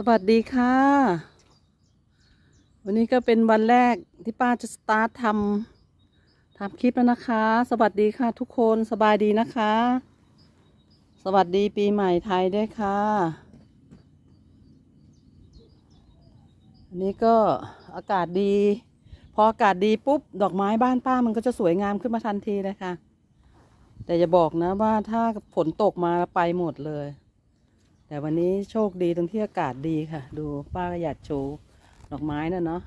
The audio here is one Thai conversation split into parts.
สวัสดีค่ะ วันนี้ก็เป็นวันแรกที่ป้าจะสตาร์ททำทำคลิปแล้วนะคะ สวัสดีค่ะทุกคนสบายดีนะคะ สวัสดีปีใหม่ไทยด้วยค่ะอันนี้ก็อากาศดี พออากาศดีปุ๊บ ดอกไม้บ้านป้ามันก็จะสวยงามขึ้นมาทันทีเลยค่ะ แต่จะบอกนะว่าถ้าฝนตกมาไปหมดเลย แต่วันนี้โชคดีตรงที่อากาศดีค่ะ ดูป้าก็อยากโชว์ดอกไม้น่ะเนาะ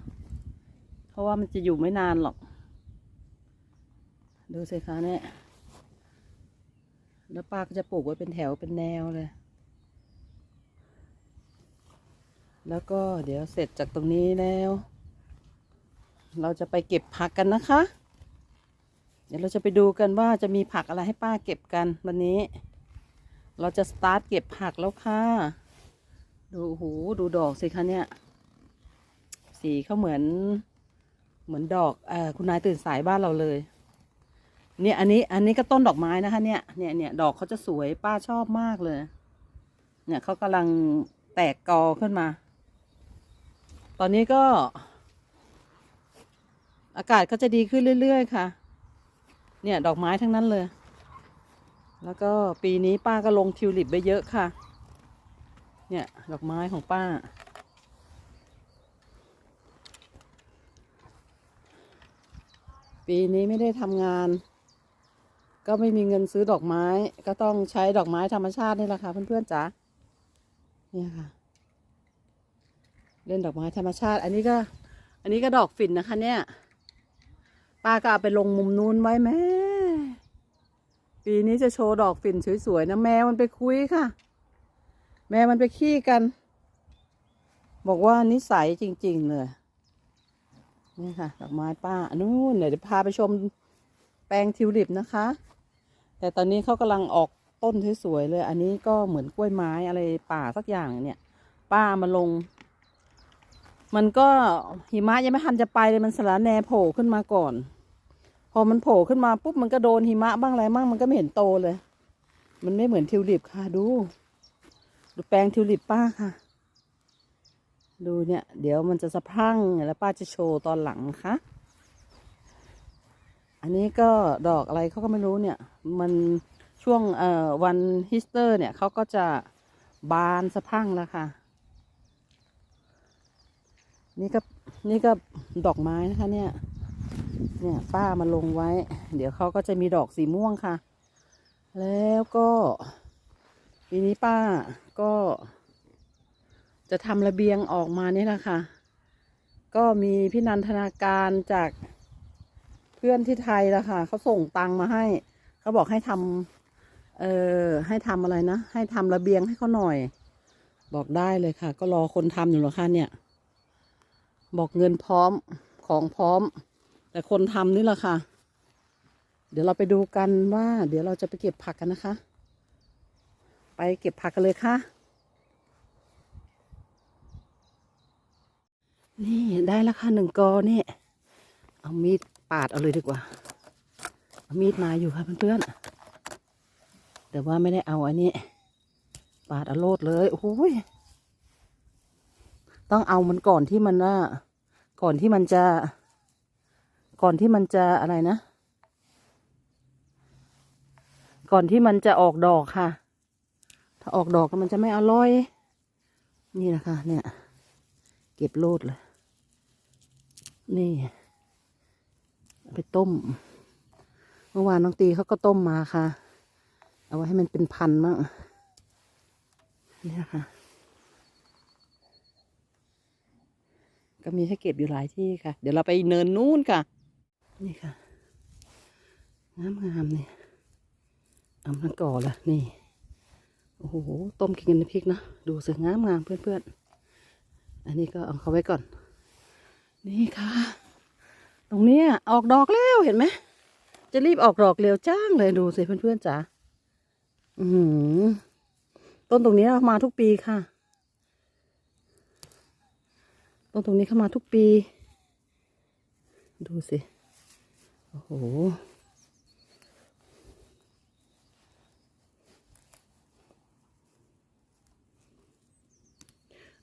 เพราะว่ามันจะอยู่ไม่นานหรอก ดูสิคะเนี่ยแล้วป้าก็จะปลูกไว้เป็นแถวเป็นแนวเลย แล้วก็เดี๋ยวเสร็จจากตรงนี้แล้ว เราจะไปเก็บผักกันนะคะ เดี๋ยวเราจะไปดูกันว่าจะมีผักอะไรให้ป้าเก็บกันวันนี้ เราจะสตาร์ทเก็บผักแล้วค่ะ ดูโอ้โหดูดอกสิคะเนี่ย สีเขาเหมือน เหมือนดอกเออคุณนายตื่นสายบ้านเราเลย เนี่ยอันนี้อันนี้ก็ต้นดอกไม้นะคะ เนี่ย เนี่ยเนี่ยดอกเขาจะสวยป้าชอบมากเลย เนี่ยเขากำลังแตกกอขึ้นมา ตอนนี้ก็ อากาศก็จะดีขึ้นเรื่อย ๆ ค่ะ เนี่ยดอกไม้ทั้งนั้นเลย แล้วก็ปีนี้ป้าก็ลงทิวลิปไปเยอะค่ะ เนี่ยดอกไม้ของป้า ปีนี้ไม่ได้ทำงาน ก็ไม่มีเงินซื้อดอกไม้ ก็ต้องใช้ดอกไม้ธรรมชาตินี่แหละค่ะ เพื่อนๆจ๋าเนี่ยค่ะ เล่นดอกไม้ธรรมชาติ อันนี้ก็ อันนี้ก็ดอกฝิ่นนะคะ เนี่ย ป้าก็เอาไปลงมุมนู้นไว้แม่ ปีนี้จะโชว์ดอกฝิ่นสวยๆนะแมวมันไปคุยค่ะ แมวมันไปขี้กัน บอกว่านิสัยจริง ๆ เลย นี่ค่ะดอกไม้ป้านู่นเดี๋ยวพาไปชมแปลงทิวลิปนะคะ แต่ตอนนี้เขากำลังออกต้นสวยๆเลย อันนี้ก็เหมือนกล้วยไม้อะไรป่าสักอย่างเนี่ย ป้ามาลง มันก็หิมะยังไม่ทันจะไปเลยมันสละแหนโผล่ขึ้นมาก่อน พอมันโผล่ขึ้นมาปุ๊บมันก็โดนหิมะบ้างอะไรบ้างมันก็ไม่เห็นโตเลย มันไม่เหมือนทิวลิปค่ะ ดู ดูแปลงทิวลิปป้าค่ะ ดูเนี่ย เดี๋ยวมันจะสะพังแล้วป้าจะโชว์ตอนหลังนะคะอันนี้ก็ดอกอะไรเขาก็ไม่รู้เนี่ย มันช่วงเอ่อวันฮิสเตอร์ เนี่ยเขาก็จะบานสะพังแล้วค่ะ นี่ก็นี่ก็ดอกไม้นะคะเนี่ย เนี่ยป้ามาลงไว้ เดี๋ยวเขาก็จะมีดอกสีม่วงค่ะ แล้วก็ปีนี้ป้าก็ จะทำระเบียงออกมานี่แหละค่ะ ก็มีพี่นันทนาการจากเพื่อนที่ไทยละค่ะเขาส่งตังมาให้เขาบอกให้ทำเอ่อให้ทำอะไรนะ ให้ทำระเบียงให้เขาหน่อย บอกได้เลยค่ะ ก็รอคนทำอยู่หรอค่ะเนี่ย บอกเงินพร้อมของพร้อม แต่คนทำนี่แหละค่ะ เดี๋ยวเราไปดูกันว่า เดี๋ยวเราจะไปเก็บผักกันนะคะ ไปเก็บผักกันเลยค่ะ นี่ได้แล้วค่ะหนึ่งกอนี่ เอามีดปาดเอาเลยดีกว่า เอามีดมาอยู่ค่ะเพื่อนๆแต่ว่าไม่ได้เอาอันนี้ ปาดเอาโลดเลยโอ้ยต้องเอามันก่อนที่มันว่าก่อนที่มันจะ ก่อนที่มันจะอะไรนะ ก่อนที่มันจะออกดอกค่ะ ถ้าออกดอกก็มันจะไม่อร่อย นี่นะคะ เนี่ย เก็บโลดเลย นี่ ไปต้ม เมื่อวานน้องตีเขาก็ต้มมาค่ะ เอาไว้ให้มันเป็นพันมั่งนี่นะคะก็มีให้เก็บอยู่หลายที่ค่ะ เดี๋ยวเราไปเนินนู้นค่ะ นี่ค่ะงามงามๆเนี่ยเอามาก่อละนี่ โอ้โห ต้มกินกันในพริกนะ ดูสวยงามงามๆเพื่อนๆ อันนี้ก็เอาเขาไว้ก่อน นี่ค่ะ ตรงนี้ออกดอกแล้วเห็นไหม จะรีบออกดอกเร็วจ้างเลยดูสิเพื่อนๆจ๋า อือหือต้นตรงนี้มาทุกปีค่ะ ต้นตรงนี้เข้ามาทุกปี ดูสิ โอ้โห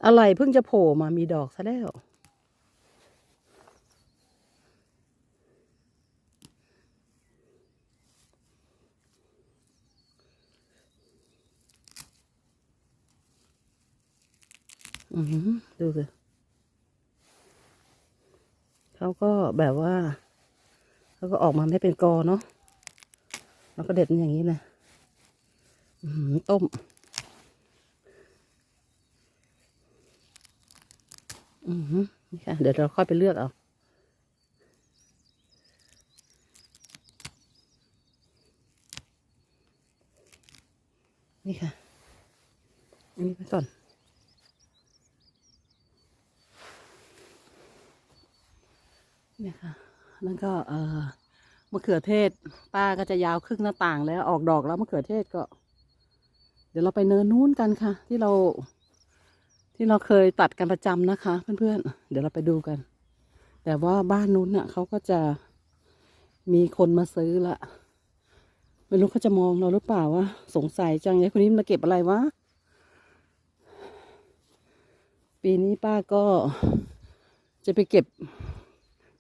อะไรเพิ่งจะโผล่มามีดอกซะแล้วอือดูสิเขาก็แบบว่า เขาก็ออกมาไม่เป็นกอเนาะแล้วก็เด็ดมันอย่างนี้เลยต้มอือหือนี่ค่ะเดี๋ยวเราค่อยไปเลือกเอานี่ค่ะ อันนี้ไปก่อน เนี่ยค่ะ นั่นก็เออมะเขือเทศ ป้าก็จะยาวครึ่งหน้าต่างแล้วออกดอกแล้วมะเขือเทศก็ เดี๋ยวเราไปเนินนู้นกันค่ะ ที่เรา ที่เราเคยตัดกันประจำนะคะ เพื่อนๆ เดี๋ยวเราไปดูกัน แต่ว่าบ้านนู้นน่ะเขาก็จะมีคนมาซื้อละไม่รู้เขาจะมองเราหรือเปล่าวะสงสัยจังยายคนนี้มาเก็บอะไรวะปีนี้ป้าก็จะไปเก็บ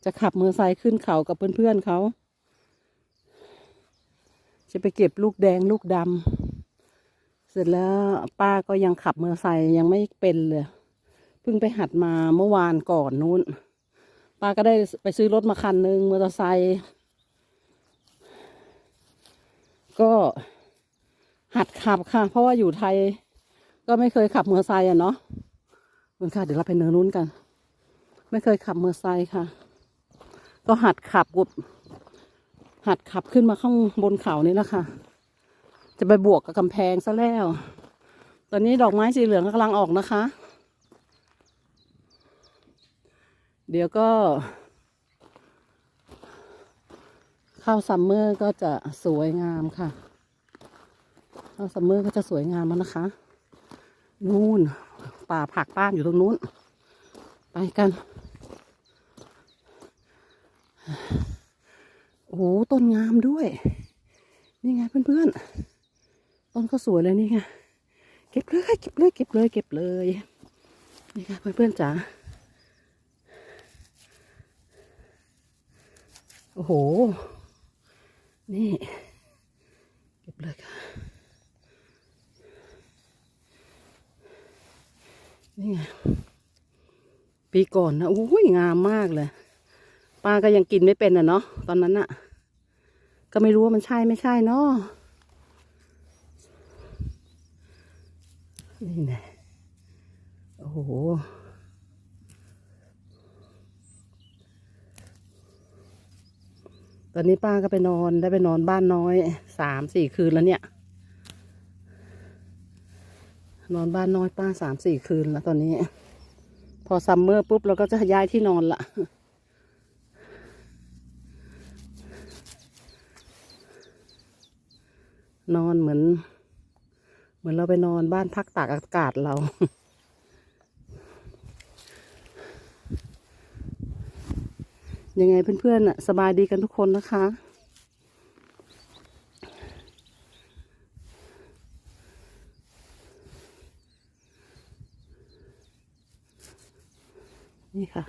จะขับมือไซค์ขึ้นเขากับเพื่อนๆเขา จะไปเก็บลูกแดงลูกดำเสร็จแล้วป้าก็ยังขับมอเตอร์ไซค์ยังไม่เป็นเลยเพิ่งไปหัดมาเมื่อวานก่อนนู้น ป้าก็ได้ไปซื้อรถมาคันหนึ่งมอเตอร์ไซค์ก็หัดขับค่ะ เพราะว่าอยู่ไทย ก็ไม่เคยขับมอเตอร์ไซค์อะเนาะเหมือนค่ะ เดี๋ยวเราไปเนินนู้นกัน ไม่เคยขับมอเตอร์ไซค์ค่ะ ก็หัดขับกดหัดขับขึ้นมาข้างบนเขานี่แหละค่ะ จะไปบวกกับกำแพงซะแล้ว ตอนนี้ดอกไม้สีเหลืองกำลังออกนะคะ เดี๋ยวก็ เข้าซัมเมอร์ก็จะสวยงามค่ะ เข้าซัมเมอร์ก็จะสวยงามแล้วนะคะ นู่น ป่าผักป้านอยู่ตรงนู้น ไปกัน โอ้โหต้นงามด้วย นี่ไงเพื่อนๆ ต้นก็สวยเลยนี่ไง เก็บเลยเก็บเลยเก็บเลยเก็บเลย นี่ค่ะเพื่อนๆจ๋า โอ้โห นี่ เก็บเลยค่ะ นี่ไง ปีก่อนนะโอ้ยงามมากเลย ป้าก็ยังกินไม่เป็นอะเนาะตอนนั้นอะก็ไม่รู้ว่ามันใช่ไม่ใช่เนาะนี่ไงโอ้โหตอนนี้ป้าก็ไปนอนได้ไปนอนบ้านน้อยสามสี่คืนแล้วเนี่ย นอนบ้านน้อยป้าสามสี่คืนแล้วตอนนี้ พอซัมเมอร์ปุ๊บเราก็จะย้ายที่นอนละ นอนเหมือน เหมือนเราไปนอนบ้านพักตากอากาศเรา ยังไงเพื่อนๆน่ะสบายดีกันทุกคนนะคะ นี่ค่ะ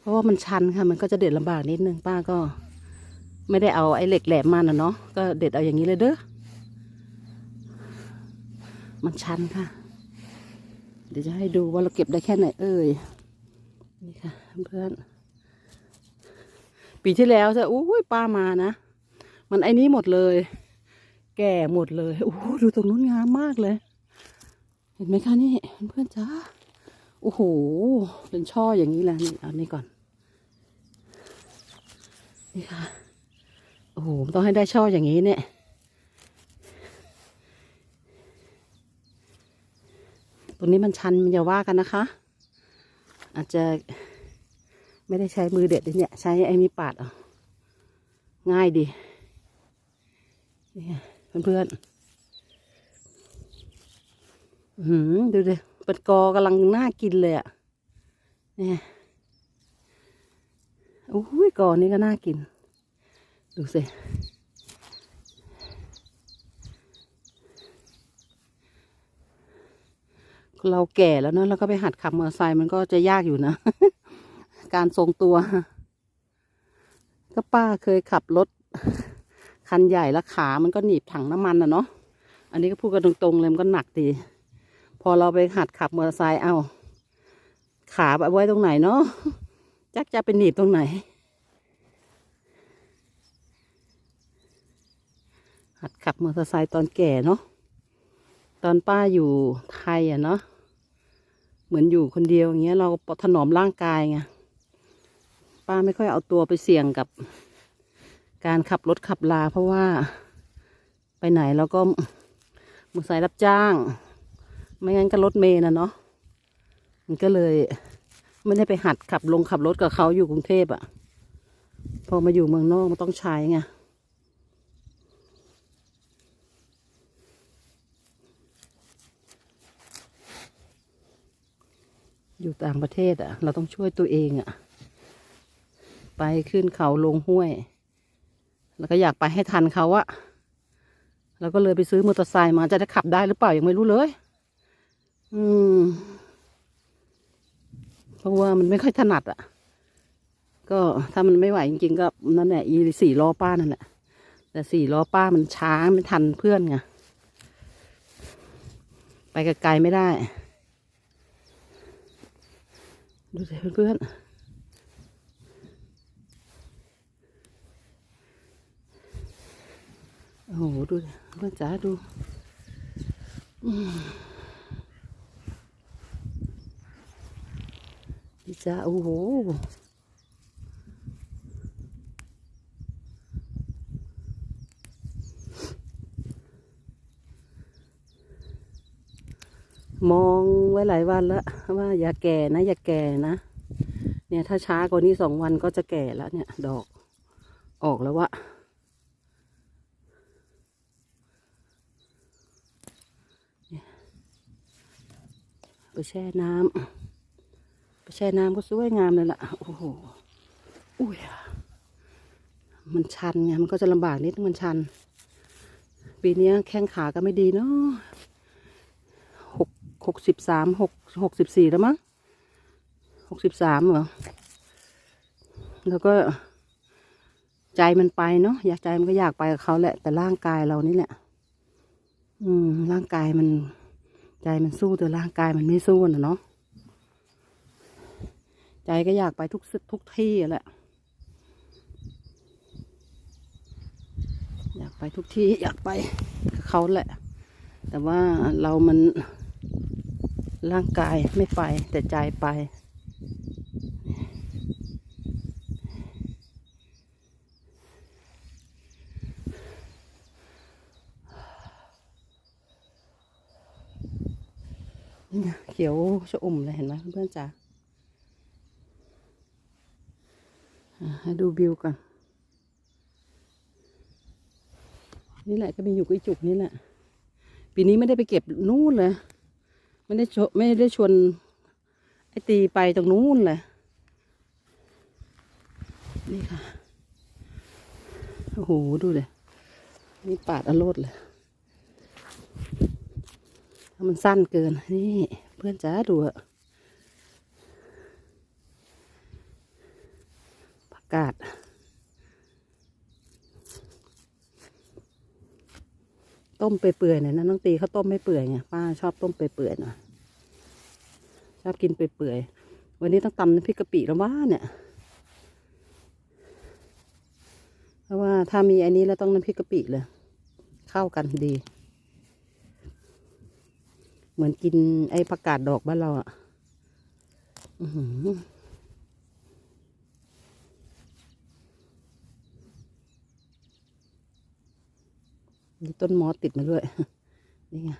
เพราะมันชันค่ะ มันก็จะเด็ดลำบากนิดนึงป้าก็ ไม่ได้เอาไอ้เหล็กแหลมมาน่ะเนาะก็เด็ดเอาอย่างนี้เลยเด้อมันชันค่ะ เดี๋ยวจะให้ดูว่าเราเก็บได้แค่ไหนเอ่ยนี่ค่ะ เพื่อน ปีที่แล้วจะอุ้ยป้ามานะ มันไอ้นี้หมดเลย แก่หมดเลยโอ้ดูตรงนู้นงามมากเลย เห็นไหมคะนี่เพื่อนจ้าโอ้โห เป็นช่ออย่างนี้แหละนี่เอานี่ก่อน นี่ค่ะ โอ้โห ต้องให้ได้ช่ออย่างนี้เนี่ย ตรงนี้มันชันมันอย่าว่ากันนะคะ อาจจะไม่ได้ใช้มือเด็ดเลยเนี่ย ใช้ไอ้นี้ปาดเอาง่ายดีนี่เพื่อนๆอื้อหือดูดิเป็นกอกำลังน่ากินเลยอะ่ะเนี่ย อ้ยกอนี้ก็น่ากิน ดูสิเราแก่แล้วเนอะเราก็ไปหัดขับมอเตอร์ไซค์มันก็จะยากอยู่นะ การทรงตัว ก็ป้าเคยขับรถ คันใหญ่แล้วขา มันก็หนีบถังน้ำมันอะเนาะอันนี้ก็พูดกันตรงๆเลยมันก็หนักดี พอเราไปหัดขับมอเตอร์ไซค์เอาขาไปไว้ตรงไหนเนาะ จักจะไปหนีบตรงไหน หัดขับมอเตอร์ไซค์ตอนแก่เนาะ ตอนป้าอยู่ไทยอะเนาะ เหมือนอยู่คนเดียวอย่างเงี้ยเราถนอมร่างกายไง ป้าไม่ค่อยเอาตัวไปเสี่ยงกับ การขับรถขับลาเพราะว่าไปไหนเราก็มือสายรับจ้าง ไม่งั้นก็รถเมย์นะเนาะ มันก็เลย ไม่ได้ไปหัดขับลงขับรถกับเขาอยู่กรุงเทพอะ่ะ พอมาอยู่เมืองนอกมันต้องใช้ไงอยู่ต่างประเทศอะ่ะ เราต้องช่วยตัวเองอะ่ะ ไปขึ้นเขาลงห้วย แล้วก็อยากไปให้ทันเขาอะเราก็เลยไปซื้อมอเตอร์ไซค์มาจะได้ขับได้หรือเปล่ายังไม่รู้เลย อืม เพราะว่ามันไม่ค่อยถนัดอะก็ถ้ามันไม่ไหวจริงๆก็นั่นแหละอีสี่ล้อป้านั่นแหละแต่สี่ล้อป้ามันช้าไม่ทันเพื่อนไงไปไกลๆไม่ได้ ดูสิเพื่อนๆโอ้โหดูดิเพื่อนจ๋าดู อืม จ้าโอ้โหมองไว้หลายวันแล้วว่าอย่าแก่นะ อย่าแก่นะ เนี่ยถ้าช้ากว่านี้สองวันก็จะแก่แล้วเนี่ย ดอกออกแล้ววะไปแช่น้ำ แช่น้ำก็สวยงามเลยล่ะ โอ้โห อุ้ย มันชันไง มันก็จะลำบากนิดนึงมันชัน ปีนี้แข้งขาก็ไม่ดีเนาะหกหกสิบสามหกหกสิบสี่แล้วมั้งหกสิบสามเหรอ แล้วก็ใจมันไปเนาะอยากใจมันก็อยากไปกับเขาแหละ แต่ร่างกายเรานี่แหละ อืม ร่างกายมัน ใจมันสู้แต่ร่างกายมันไม่สู้นะเนาะ ใจก็อยากไปทุกทุกที่แหละ อยากไปทุกที่อยากไปกับเขาแหละ แต่ว่าเรามันร่างกายไม่ไปแต่ใจไป นี่เขียวชะอุ่มเลยเห็นไหมเพื่อนๆจ๋าอะ ให้ดูวิวก่อน นี่แหละก็มีอยู่กับไอจุกนี่แหละ ปีนี้ไม่ได้ไปเก็บนู่นเลย ไม่ได้ชไม่ได้ชวนไอตีไปตรงนู้นเลย นี่ค่ะ โอ้โห ดูเลย นี่ปาดอโลดเลยมันสั้นเกิน นี่ เพื่อนจ๋าดูอะ กกาดต้มไปเปื่อยๆหน่ยนะน้องตีเขาต้มไม่เปื่อยไงป้าชอบต้มไปเปื่อยๆหน่อยชอบกินไปเปื่อยๆวันนี้ต้องตำน้ำพริกกะปิแล้วว่าเนี่ยเพราะว่าถ้ามีอันนี้แล้วต้องน้ำพริกกะปิเลย เข้ากันดี เหมือนกินไอ้ผักกาดดอกบ้านเราอะ่ะ อือหือ มีต้นมอสติดมาด้วย นี่ไง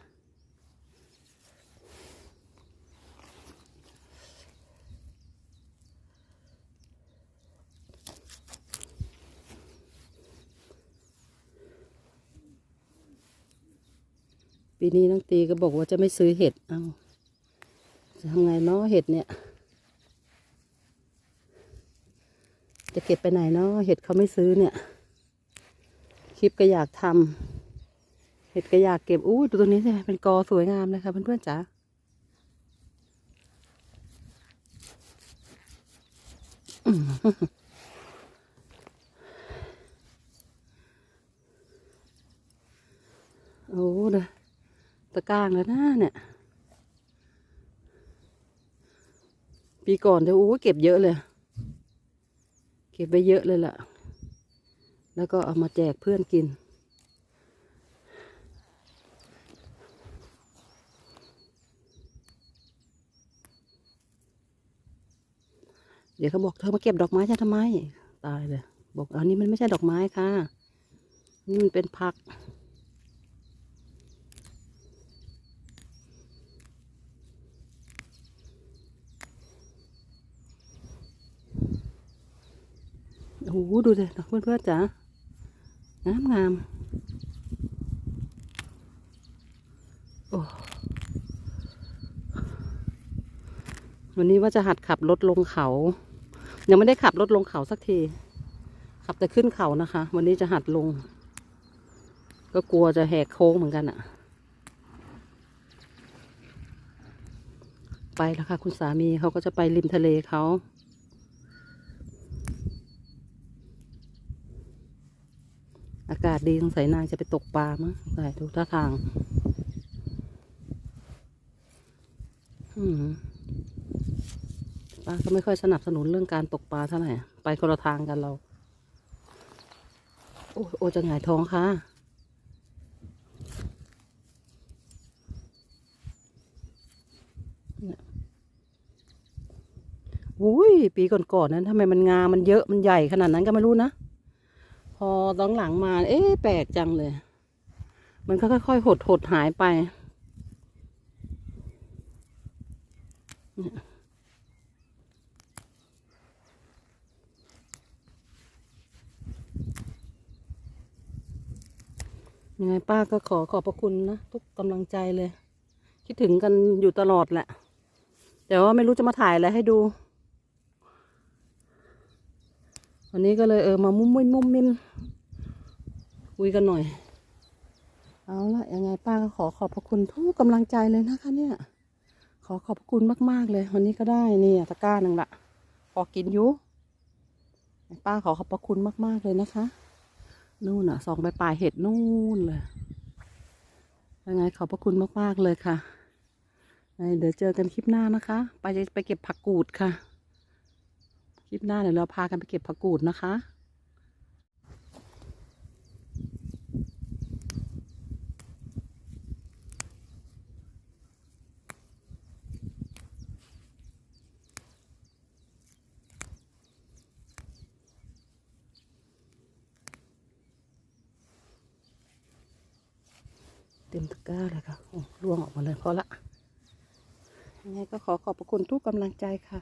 ปีนี้น้องตีก็บอกว่าจะไม่ซื้อเห็ด เอาจะทำไงเนาะเห็ดเนี่ย จะเก็บไปไหนเนาะเห็ดเขาไม่ซื้อเนี่ย คลิปก็อยากทำ เห็ดก็อยากเก็บอู้ดูตรงนี้สิเป็นกอสวยงามเลยค่ะเพื่อนๆจ๋าอืมโอ้เด้อตะก้างแล้วนะเนี่ย ปีก่อนจะอู้เก็บเยอะเลย เก็บไปเยอะเลยล่ะ แล้วก็เอามาแจกเพื่อนกิน เดี๋ยวเขาบอกเธอมาเก็บดอกไม้ฉันทำไม ตายเลย บอกอันนี้มันไม่ใช่ดอกไม้ค่ะ นี่มันเป็นผัก โอ้โหดูสิเพื่อนเพื่อนๆจ๋างามงาม วันนี้ว่าจะหัดขับรถลงเขา ยังไม่ได้ขับรถลงเขาสักที ขับแต่ขึ้นเขานะคะ วันนี้จะหัดลง ก็กลัวจะแหกโค้งเหมือนกันอะไปแล้วค่ะ คุณสามีเขาก็จะไปริมทะเลเขาอากาศดีสงสัยนางจะไปตกปลามั้งใส่ดูท่าทาง อืม ป้าก็ไม่ค่อยสนับสนุนเรื่องการตกปลาเท่าไหร่ ไปคนละทางกันเรา โอ้โอจะหงายท้องค่ะ อุ้ย ปีก่อนๆนั้นทำไมมันงา มันเยอะ มันใหญ่ขนาดนั้นก็ไม่รู้นะ พอตอนหลังมา เอ๊ะ แปลกจังเลย มันก็ค่อยๆ หดหดหายไปเนี่ย ยังไงป้าก็ขอขอบพระคุณนะทุกกำลังใจเลย คิดถึงกันอยู่ตลอดแหละ แต่ว่าไม่รู้จะมาถ่ายอะไรให้ดู วันนี้ก็เลยเออมามุ้มมิ้มมุ้มมิมคุยกันหน่อย เอาละยังไงป้าก็ขอขอบพระคุณทุกกำลังใจเลยนะคะ เนี่ย ขอขอบพระคุณมากๆเลย วันนี้ก็ได้นี่ตะกร้าหนึ่งละพอกินอยู่ป้าขอขอบพระคุณมากๆเลยนะคะ นู่นอะสองใบปลายเห็ดนู่นเลยยังไงขอบพระคุณมากๆเลยค่ะเดี๋ยวเจอกันคลิปหน้านะคะ ไปไปเก็บผักกูดค่ะ คลิปหน้าเดี๋ยวเราพากันไปเก็บผักกูดนะคะ เต็มตะกร้าเลยค่ะโอ้ร่วงออกมาเลยพอละยังไงก็ขอขอบพระคุณทุกกำลังใจค่ะ